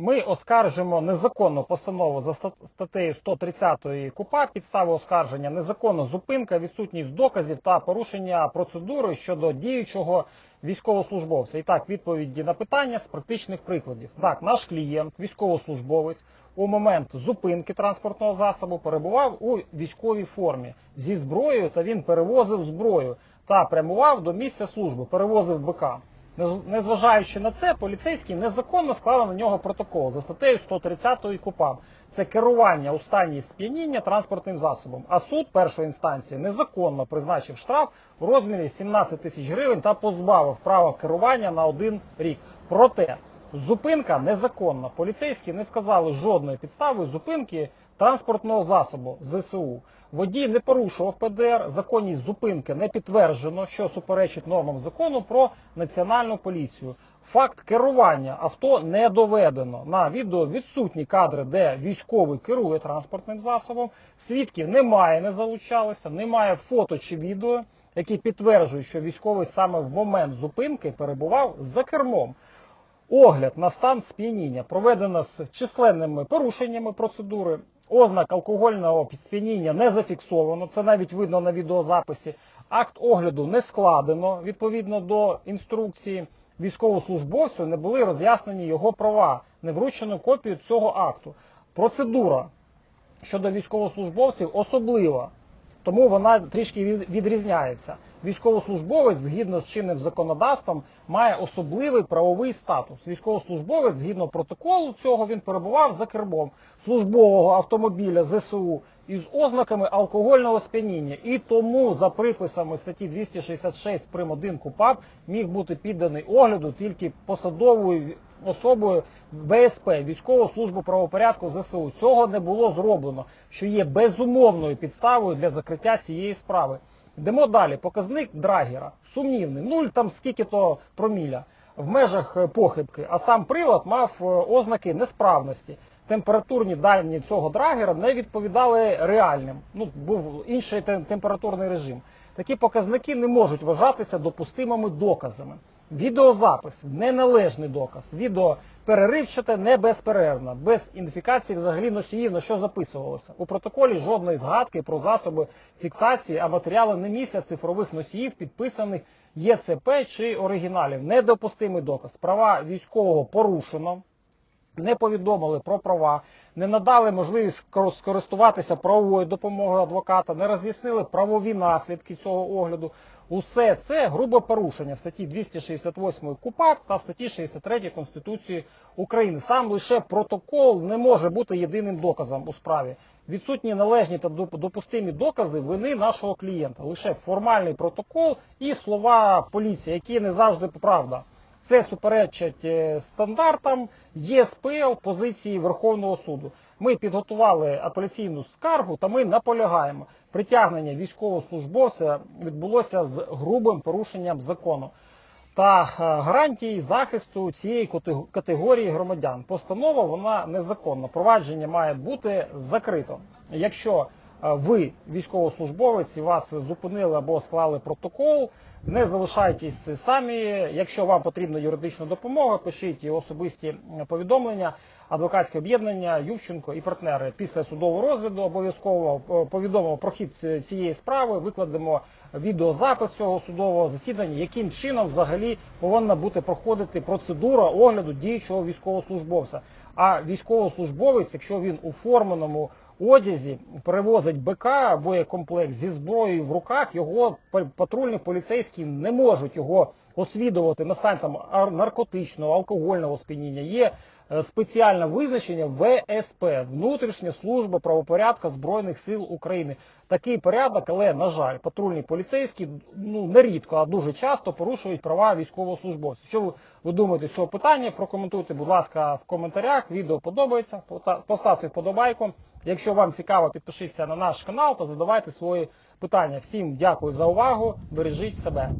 Ми оскаржимо незаконну постанову за ста- статтею 130 КУПА, підстави оскарження, незаконна зупинка, відсутність доказів та порушення процедури щодо діючого військовослужбовця. І так, відповіді на питання з практичних прикладів. Так, наш клієнт, військовослужбовець, у момент зупинки транспортного засобу перебував у військовій формі зі зброєю, та він перевозив зброю та прямував до місця служби, перевозив БК. Нез- Незважаючи на це, поліцейський незаконно склали на нього протокол за статтею 130 КУПАП. Це керування у стані сп'яніння транспортним засобом. А суд першої інстанції незаконно призначив штраф у розмірі 17 тисяч гривень та позбавив права керування на один рік. Проте зупинка незаконна. Поліцейські не вказали жодної підстави зупинки транспортного засобу ЗСУ. Водій не порушував ПДР, законність зупинки не підтверджено, що суперечить нормам закону про національну поліцію. Факт керування авто не доведено. На відео відсутні кадри, де військовий керує транспортним засобом. Свідків немає, не залучалися, немає фото чи відео, які підтверджують, що військовий саме в момент зупинки перебував за кермом. Огляд на стан сп'яніння проведено з численними порушеннями процедури. Ознак алкогольного сп'яніння не зафіксовано. Це навіть видно на відеозаписі. Акт огляду не складено відповідно до інструкції. Військовослужбовцю не були роз'яснені його права, не вручено копію цього акту. Процедура щодо військовослужбовців особлива, тому вона трішки відрізняється. Військовослужбовець, згідно з чинним законодавством, має особливий правовий статус. Військовослужбовець, згідно протоколу цього, він перебував за кермом службового автомобіля ЗСУ із ознаками алкогольного сп'яніння. І тому, за приписами статті 266 прим. 1 КУПАП, міг бути підданий огляду тільки посадовою особою ВСП, військову службу правопорядку ЗСУ. Цього не було зроблено, що є безумовною підставою для закриття цієї справи. Йдемо далі. Показник драгера сумнівний. Нуль там скільки то проміля в межах е, похибки, а сам прилад мав е, ознаки несправності. Температурні дані цього драгера не відповідали реальним. Ну був інший температурний режим. Такі показники не можуть вважатися допустимими доказами. Відеозапис неналежний доказ. Відео переривчате, не безперервно, без ідентифікації взагалі носіїв, на що записувалося. У протоколі жодної згадки про засоби фіксації, а матеріали не місця цифрових носіїв, підписаних ЄЦП чи оригіналів. Недопустимий доказ. Права військового порушено не повідомили про права, не надали можливість скор- скористуватися правовою допомогою адвоката, не роз'яснили правові наслідки цього огляду. Усе це грубе порушення статті 268 КУПАП та статті 63 Конституції України. Сам лише протокол не може бути єдиним доказом у справі. Відсутні належні та доп- допустимі докази вини нашого клієнта. Лише формальний протокол і слова поліції, які не завжди правда. Це суперечить е, стандартам ЄСПЛ позиції Верховного суду. Ми підготували апеляційну скаргу та ми наполягаємо. Притягнення військовослужбовця відбулося з грубим порушенням закону та е, гарантії захисту цієї кате- категорії громадян. Постанова вона незаконна. Провадження має бути закрито. Якщо ви військовослужбовець і вас зупинили або склали протокол, не залишайтесь самі. Якщо вам потрібна юридична допомога, пишіть особисті повідомлення. Адвокатське об'єднання Ювченко і партнери після судового розгляду обов'язково е, повідомимо про хід цієї справи, викладемо відеозапис цього судового засідання, яким чином взагалі повинна бути проходити процедура огляду діючого військовослужбовця. А військовослужбовець, якщо він у форменому одязі перевозить БК боєкомплект зі зброєю в руках, його па- патрульні поліцейські не можуть його освідувати на стан там наркотичного, алкогольного сп'яніння. Є е, спеціальне визначення ВСП внутрішня служба правопорядка збройних сил України. Такий порядок, але на жаль, патрульні поліцейські ну нерідко, а дуже часто порушують права військовослужбовців. Що ви, ви думаєте з цього питання? Прокоментуйте, будь ласка, в коментарях. Відео подобається. Поставте вподобайку. Якщо вам цікаво, підпишіться на наш канал та задавайте свої питання. Всім дякую за увагу. Бережіть себе.